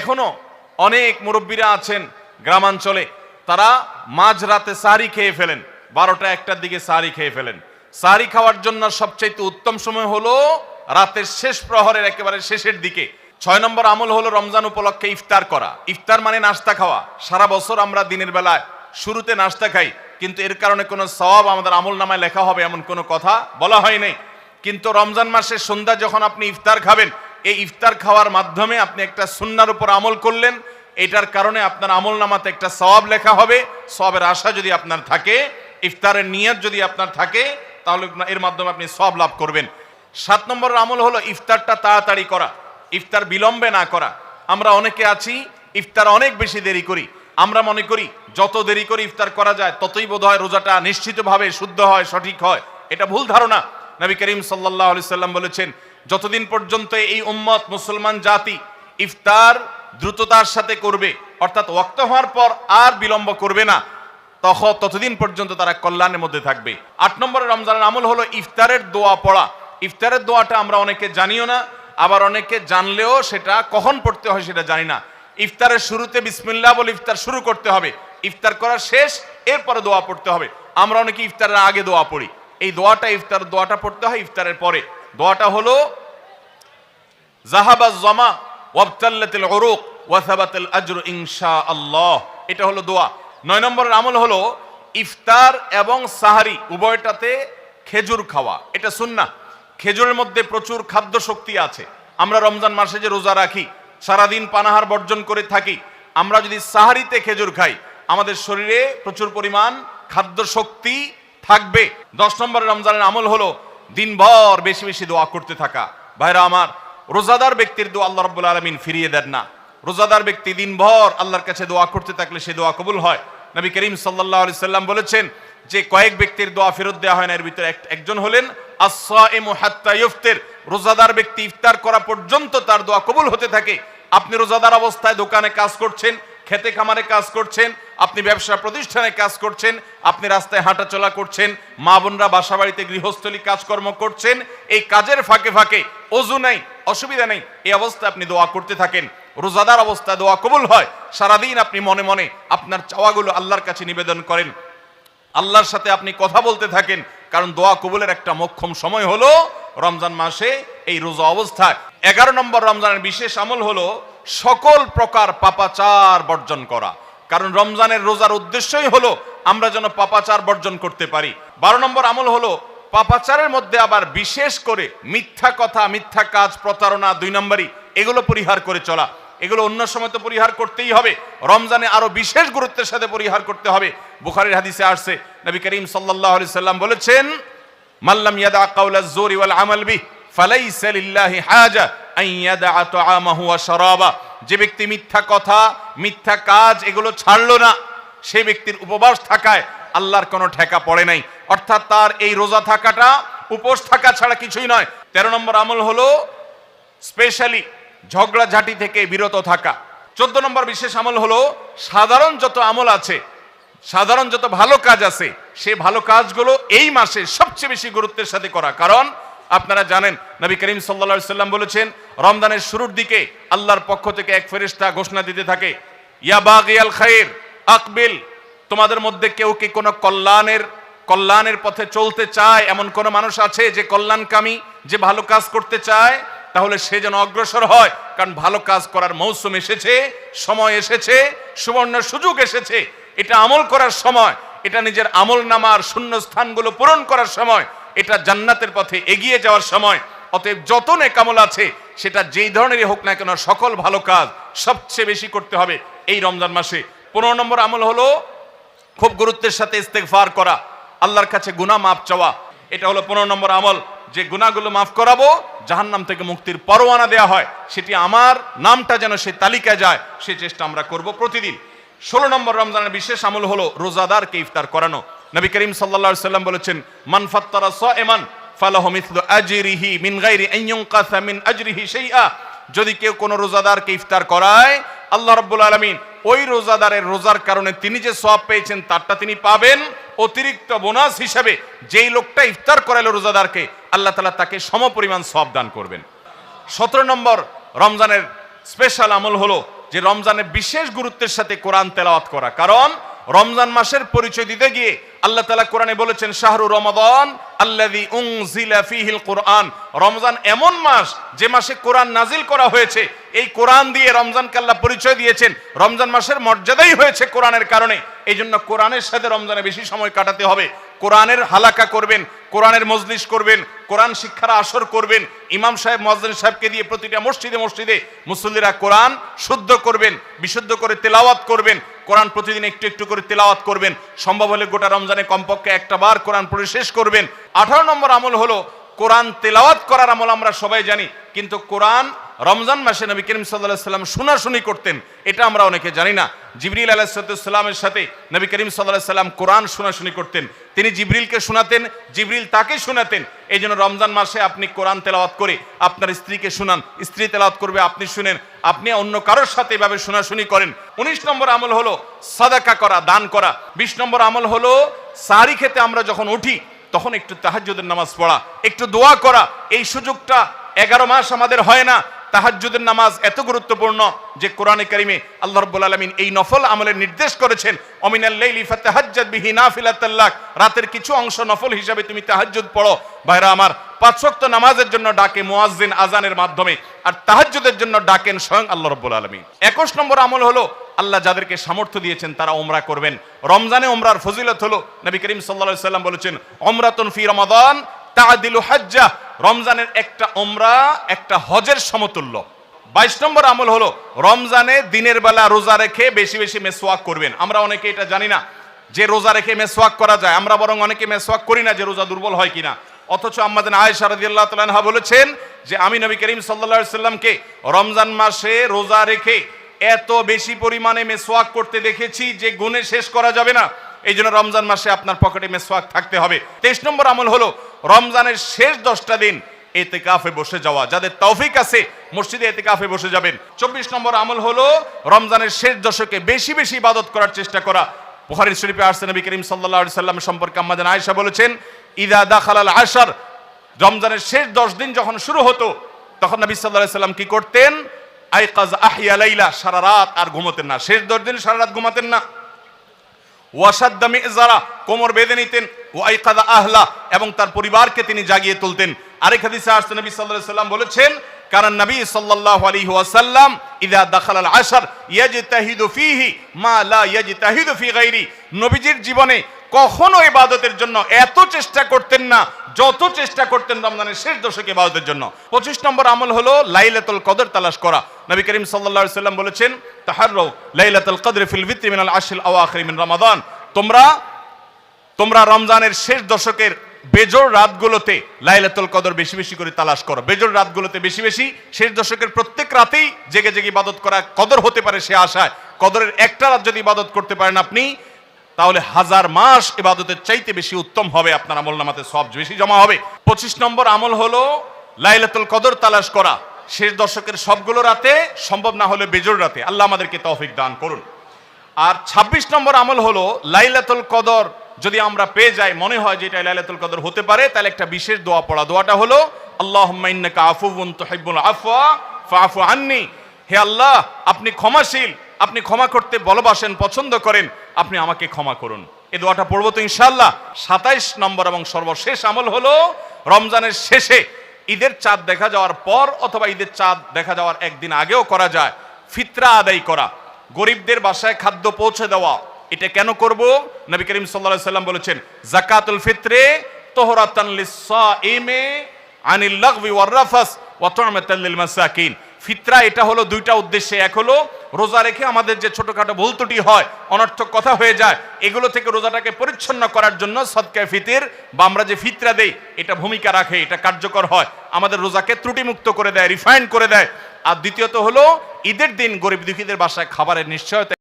এখনও অনেক মুরব্বীরা আছেন গ্রামাঞ্চলে, তারা মাঝরাতে সাহারি খেয়ে ফেলেন, বারোটা একটার দিকে সাহারি খেয়ে ফেলেন। সাহারি খাওয়ার জন্য সবচাইতে উত্তম সময় হলো রাতের শেষ প্রহরের একেবারে শেষের দিকে। ছয় নম্বর আমল হলো রমজান উপলক্ষে ইফতার করা। ইফতার মানে নাস্তা খাওয়া। সারা বছর আমরা দিনের বেলায় শুরুতে নাস্তা খাই, কিন্তু এর কারণে কোনো সওয়াব আমাদের আমল নামায় লেখা হবে এমন কোনো কথা বলা হয় নাই। কিন্তু রমজান মাসের সন্ধ্যা যখন আপনি ইফতার খাবেন এই ইফতার খাওয়ার মাধ্যমে আপনি একটা সুন্নার উপর আমল করলেন, এটার কারণে আপনার আমল নামাতে একটা সওয়াব লেখা হবে সবের আশা যদি আপনার থাকে, ইফতারের নিয়ত যদি আপনার থাকে, তাহলে এর মাধ্যমে আপনি সব লাভ করবেন। সাত নম্বর আমল হলো ইফতারটা তাড়াতাড়ি করা, ইফতার বিলম্বে না করা। আমরা অনেকে আছি, ইফতার অনেক বেশি দেরি করি। আমরা মনে করি, যত দেরি করে ইফতার করা যায়, ততই বোধ হয় রোজাটা নিশ্চিতভাবে শুদ্ধ হয়, সঠিক হয়। এটা ভুল ধারণা। নবী করিম সাল্লাহ সাল্লাম বলেছেন যতদিন পর্যন্ত এই উম্মত মুসলমান জাতি ইফতার দ্রুততার সাথে করবে, অর্থাৎ ওয়াক্ত হওয়ার পর আর বিলম্ব করবে না তখন ততদিন পর্যন্ত তারা কল্যাণের মধ্যে থাকবে। আট নম্বরের রমজানের আমল হলো ইফতারের দোয়া পড়া। ইফতারের দোয়াটা আমরা অনেকে জানিও না, আবার অনেকে জানলেও সেটা কখন পড়তে হয় সেটা জানি না। ইফতারের শুরুতে বিসমিল্লা বলে ইফতার শুরু করতে হবে। ইফতার করার শেষ, এরপরে দোয়া পড়তে হবে। আমরা অনেকে ইফতারের আগে দোয়া পড়ি। এই দোয়াটা, ইফতার দোয়াটা পড়তে হয় ইফতারের পরে। দোয়াটা হলো জাহাবাজ জমা ওয়াবতাল্লাতিল উরুক ওয়াসাবাতিল আজর ইনশা আল্লাহ এটা হলো দোয়া। নয় নম্বরের আমল হলো ইফতার এবং সাহারি, উভয়টাতে খেজুর খাওয়া। এটা সুন্না খেজুরের মধ্যে প্রচুর খাদ্য শক্তি আছে। আমরা রমজান মাসে যে রোজা রাখি, সারাদিন পানাহার বর্জন করে থাকি, আমরা যদি সাহারিতে খেজুর খাই, আমাদের শরীরে প্রচুর পরিমাণ খাদ্য শক্তি থাকবে। দশ নম্বর রমজানের আমল হলো দিনভর বেশি বেশি দোয়া করতে থাকা। ভাইরা আমার, রোজাদার ব্যক্তির দোয়া আল্লাহ রব্বুল আলমিন ফিরিয়ে দেন না। রোজাদার ব্যক্তি দিনভর আল্লাহর কাছে দোয়া করতে থাকলে সে দোয়া কবুল হয়। নবী করিম সাল্লাহ আলি সাল্লাম বলেছেন যে, কয়েক ব্যক্তির দোয়া ফেরত দেওয়া হয় না, এর ভিতরে এক- একজন হলেন ইফতির। রোজাদার ব্যক্তি ইফতার করা পর্যন্ত তার দোয়া কবুল হতে থাকে। আপনি রোজাদার অবস্থায় দোকানে কাজ করছেন খেতে খামারে কাজ করছেন, আপনি ব্যবসা প্রতিষ্ঠানে কাজ করছেন, আপনি রাস্তায় হাঁটাচলা করছেন, মা বোনরা বাসা বাড়িতে গৃহস্থলী কাজকর্ম করছেন, এই কাজের ফাঁকে ফাঁকে অজু নাই, অসুবিধা নেই, এই অবস্থায় আপনি দোয়া করতে থাকেন। রোজাদার অবস্থায় দোয়া কবুল হয়, সারাদিন আপনি মনে মনে আপনার চাওয়াগুলো আল্লাহর কাছে নিবেদন করেন। আল্লাহর সাথে আপনি কথা বলতে থাকেন, কারণ দোয়া কবুলের একটা মোক্ষম সময় হলো রমজান মাসে এই রোজা অবস্থায়। এগারো নম্বর রমজানের বিশেষ আমল হলো সকল প্রকার পাপাচার বর্জন করা। কারণ রমজানের রোজার উদ্দেশ্যই হলো আমরা যেন পাপাচার বর্জন করতে পারি। বারো নম্বর আমল হলো পাপাচারের মধ্যে আবার বিশেষ করে মিথ্যা কথা, মিথ্যা কাজ, প্রতারণা দুই নম্বরই, এগুলো পরিহার করে চলা। এগুলো অন্য সময় তো পরিহার করতেই হবে। রমজানে আরও বিশেষ গুরুত্বের সাথে পরিহার করতে হবে। বুখারীর হাদিসে আসছে, নবী করিম সাল্লাল্লাহু আলাইহি সাল্লাম বলেছেন মাল্লাম ইয়াদা কাউলা জোর ওয়াল আমাল বি ফালাইসা লিল্লাহি হাজা যে ব্যক্তি মিথ্যা কথা, মিথ্যা কাজ এগুলো ছাড়লো না সেই ব্যক্তির উপবাস থাকায় আল্লাহর কোনো ঠেকা পড়ে নাই। অর্থাৎ তার এই রোজা থাকাটা, উপোস থাকা ছাড়া কিছুই নয়। তেরো নম্বর আমল হলো স্পেশালি ঝগড়াঝাটি থেকে বিরত থাকা। চোদ্দ নম্বর বিশেষ আমল হলো সাধারণ যত আমল আছে, সাধারণ যত ভালো কাজ আছে, সে ভালো কাজগুলো এই মাসে সবচেয়ে বেশি গুরুত্বের সাথে করা। কারণ আপনারা জানেন, নবী করিম সাল্লা সাল্লাম বলেছেন রমদানের শুরুর দিকে আল্লাহর পক্ষ থেকে এক ফেরিস্তা ঘোষণা দিতে থাকে, ইয়া বাগিয়াল খায়ের আকবিল, তোমাদের মধ্যে কেউ কি কোনো কল্যাণের কল্যাণের পথে চলতে চায়? এমন কোন মানুষ আছে যে কল্যাণকামী, যে ভালো কাজ করতে চায়? তাহলে সে যেন অগ্রসর হয়, কারণ ভালো কাজ করার মৌসুম এসেছে, সময় এসেছে, সুবর্ণ সুযোগ এসেছে। এটা আমল করার সময়, এটা নিজের আমল নামার শূন্য স্থানগুলো পূরণ করার সময় এটা জান্নাতের পথে এগিয়ে যাওয়ার সময়। অতএব যত নেকামল আছে, সেটা যেই ধরনেরই হোক না কেন, সকল ভালো কাজ সবচেয়ে বেশি করতে হবে এই রমজান মাসে। পনেরো নম্বর আমল হলো খুব গুরুত্বের সাথে ইস্তেগফার করা, আল্লাহর কাছে গুনাহ মাফ চাওয়া। এটা হলো পনেরো নম্বর আমল, যে গুনাহগুলো মাফ করাবো, জাহান্নাম থেকে মুক্তির পরোয়ানা দেয়া হয়, সেটি আমার নামটা যেন সেই তালিকায় যায়, সে চেষ্টা আমরা করব প্রতিদিন। ষোলো নম্বর রমজানের বিশেষ আমল হলো রোজাদারকে ইফতার করানো। নবী করিম সাল্লা সাল্লাম বলেছেন, মান ফাত্তারা সাইমান, ফালাহু মিথলু আজরিহি মিন গায়রি আন ইউনকাসা মিন আজরিহি শাইআ। যদি কেউ কোনো রোজাদারকে ইফতার করায়, আল্লাহ রাব্বুল আলামিন ওই রোজাদারের রোজার কারণে তিনি যে সওয়াব পেয়েছেন, তারটা তিনি পাবেন অতিরিক্ত বোনাস হিসেবে। যেই লোকটা ইফতার করালো রোজাদারকে, আল্লাহ তাআলা তাকে সমপরিমাণ সওয়াব দান করবেন। সতেরো নম্বর, রমজানের স্পেশাল আমল হলো যে রমজানে বিশেষ গুরুত্বের সাথে কোরআন তেলাওয়াত করা। কারণ রমজান মাসের পরিচয় দিতে গিয়ে আল্লাহ তালা কোরআনে বলেছেন, শাহরু রমাদান আল্লাদি ফিহিল কোরআন। রমজান এমন মাস যে মাসে কোরআন নাজিল করা হয়েছে। এই কোরআন দিয়ে রমজানকে আল্লাহ পরিচয় দিয়েছেন। রমজান মাসের মর্যাদাই হয়েছে কোরআনের কারণে। এই জন্য কোরআনের সাথে রমজানে বেশি সময় কাটাতে হবে। কোরআনের হালাকা করবেন। কোরআনের মজলিশ করবেন, কোরআন শিক্ষার আসর করবেন, ইমাম সাহেব মজদিন সাহেবকে দিয়ে প্রতিটা মসজিদে মসজিদে মুসল্লিরা কোরআন শুদ্ধ করবেন, বিশুদ্ধ করে তেলাওয়াত করবেন, কোরআন প্রতিদিন একটু একটু করে তেলাওয়াত করবেন। সম্ভব হলে গোটা রমজানে কমপক্ষে একটা বার কোরআন পড়ে শেষ করবেন। আঠারো নম্বর আমল হলো, কোরআন তেলাওয়াত করার আমল আমরা সবাই জানি, কিন্তু কোরআন রমজান মাসে নবী করিম সাল্লাম শোনাশুনি করতেন, এটা আমরা অনেকে জানি না। জিবরিল আলাহিসাল্লামের সাথে নবী করিম সাল্লাহ সাল্লাম কোরআন শোনাশুনি করতেন। তিনি জিবরিলকে শোনাতেন, জিবরিল তাকে শোনাতেন। এই জন্য রমজান মাসে আপনি কোরআন তেলাওয়াত করে আপনার স্ত্রীকে শোনান, স্ত্রী তেলাওয়াত করবে, আপনি শুনেন, আপনি অন্য কারোর সাথে এভাবে শোনাশুনি করেন। উনিশ নম্বর আমল হলো সাদাকা করা, দান করা। বিশ নম্বর আমল হলো সারি খেতে আমরা যখন উঠি, তখন একটু তাহাজ্জুদের নামাজ পড়া, একটু দোয়া করা। এই সুযোগটা এগারো মাস আমাদের হয় না তাহাজ্জুদের নামাজ এত গুরুত্বপূর্ণ যে কোরআনে কারিমে আল্লাহ রাব্বুল আলামিন এই নফল আমলের নির্দেশ করেছেন, অমিনাল লাইলি ফাতাহাজ্জাদ বিহি নাফিলাতাল্লাক রাতের কিছু অংশ নফল হিসাবে তুমি তাহাজ্জুদ পড়ো। ভাইরা আমার, পাঁচ ওয়াক্ত নামাজের জন্য ডাকে মুয়াজ্জিন আজানের মাধ্যমে, আর তাহাজ্জুদের জন্য ডাকেন স্বয়ং আল্লাহ রাব্বুল আলামিন। 21 নম্বর আমল হলো, আল্লাহ যাদেরকে সামর্থ্য দিয়েছেন তারা ওমরা করবেন। রমজানে ওমরার ফজিলত হলো, নবী করিম আলাইহি সাল্লাম বলেছেন ওমরাতুন ফি রমাদান তাআদিলু হাজ্জা। রমজানের একটা ওমরা একটা হজের সমতুল্য। বাইশ নম্বর আমল হলো, রমজানে দিনের বেলা রোজা রেখে বেশি বেশি মেসওয়াক করবেন। আমরা অনেকে এটা জানি না যে রোজা রেখে মেসওয়াক করা যায়। আমরা বরং অনেকে মেসওয়াক করি না যে রোজা দুর্বল হয় কিনা। অথচ আমাদের আয়েশা রাদিয়াল্লাহু তাআলা বলেছেন যে আমি নবী করিম আলাইহি সাল্লামকে রমজান মাসে রোজা রেখে এত বেশি পরিমাণে মেসওয়াক করতে দেখেছি যে গুণে শেষ করা যাবে না। এই জন্য রমজান মাসে আপনার পকেটে মেসওয়াক থাকতে হবে। তেইশ নম্বর আমল হলো, রমজানের শেষ দশটা দিন এতে কাফে বসে যাওয়া। যাদের তৌফিক আছে, মসজিদে এতে কাফে বসে যাবেন। চব্বিশ নম্বর আমল হলো, রমজানের শেষ দশকে বেশি বেশি ইবাদত করার চেষ্টা করা। বুখারী শরীফে আসছে, নবী করিম আলাইহি সাল্লাম সম্পর্কে আমাদের আয়েশা বলেছেন, ইদা দাখালাল আশার। রমজানের শেষ দশ দিন যখন শুরু হতো, তখন নবী আলাইহি সাল্লাম কি করতেন? আইকাজ আহিয়া লাইলা, সারা রাত আর ঘুমোতেন না। শেষ দশ দিন সারা রাত ঘুমাতেন না। ওয়াসাদ্দা যারা কোমর বেঁধে নিতেন, ওয়াইকাদা আহলা, এবং তার পরিবারকে তিনি জাগিয়ে তুলতেন। আরেক হাদিসে আসতে নবী সাল্লাহ সাল্লাম বলেছেন কারণ নবী সাল্লাল্লাহু আলাইহি ওয়াসাল্লাম ইদা দাখাল আল আশর, ইয়াজতাহিদু ফীহি মা লা ইয়াজতাহিদু ফি গায়রি। নবীজির জীবনে কখনো ইবাদতের জন্য এত চেষ্টা করতেন না যত চেষ্টা করতেন রমজানের শেষ দশকে ইবাদতের জন্য। পঁচিশ নম্বর আমল হলো লাইলাতুল কদর তালাশ করা। নবী করিম আলাইহি সাল্লাম বলেছেন তাহাররাউ লাইলাতুল কদর ফিল ভিত্রি মিনাল আশিল আওয়াখির রমাদান। তোমরা তোমরা রমজানের শেষ দশকের বেজোর রাতগুলোতে লাইলাতুল কদর বেশি বেশি করে তালাশ করো। বেজোর রাতগুলোতে বেশি বেশি শেষ দশকের প্রত্যেক রাতেই জেগে জেগে ইবাদত করা। কদর হতে পারে সে আশায়। কদরের একটা রাত যদি ইবাদত করতে পারেন আপনি তাহলে হাজার মাস ইবাদতের চাইতে বেশি উত্তম হবে আপনার আমল নামাতে, সব বেশি জমা হবে। পঁচিশ নম্বর আমল হলো লাইলাতুল কদর তালাশ করা। শেষ দশকের সবগুলো রাতে, সম্ভব না হলে বেজোর রাতে। আল্লাহ আমাদেরকে তৌফিক দান করুন। আর ২৬ নম্বর আমল হলো লাইলাতুল কদর। যদি আমরা পেয়ে যাই, মনে হয় যে এটা লাইলাতুল কদর হতে পারে, তাহলে একটা বিশেষ দোয়া পড়া। দোয়াটা হলো তুহিব্বুল আফওয়া ফাআফু আন্নি। হে আল্লাহ, আপনি ক্ষমাশীল আপনি ক্ষমা করতে ভালোবাসেন পছন্দ করেন, আপনি আমাকে ক্ষমা করুন। এই দোয়াটা পড়ব তো ইনশাআল্লাহ। ২৭ নম্বর এবং সর্বশেষ আমল হলো রমজানের শেষে ঈদের চাঁদ দেখা যাওয়ার পর অথবা ঈদের চাঁদ দেখা যাওয়ার একদিন আগেও করা যায়। ফিতরা আদায় করা, গরিবদের বাসায় খাদ্য পৌঁছে দেওয়া, এটা কেন করব? নবী করিম আলাইহি সাল্লাম বলেছেন যাকাতুল ফিত্রে তোহরাতান ফিতরা এটা হলো দুইটা উদ্দেশ্যে, এক হলো রোজা রেখে আমাদের যে ছোটখাটো ভুল ত্রুটি হয়, অনর্থক কথা হয়ে যায়, এগুলো থেকে রোজাটাকে পরিচ্ছন্ন করার জন্য সদকায় ফিতির বা আমরা যে ফিতরা দেই, এটা ভূমিকা রাখে, এটা কার্যকর হয়। আমাদের রোজাকে ত্রুটিমুক্ত করে দেয়, রিফাইন্ড করে দেয়। আর দ্বিতীয়ত হলো, ঈদের দিন গরিব দুঃখীদের বাসায় খাবারের নিশ্চয়তা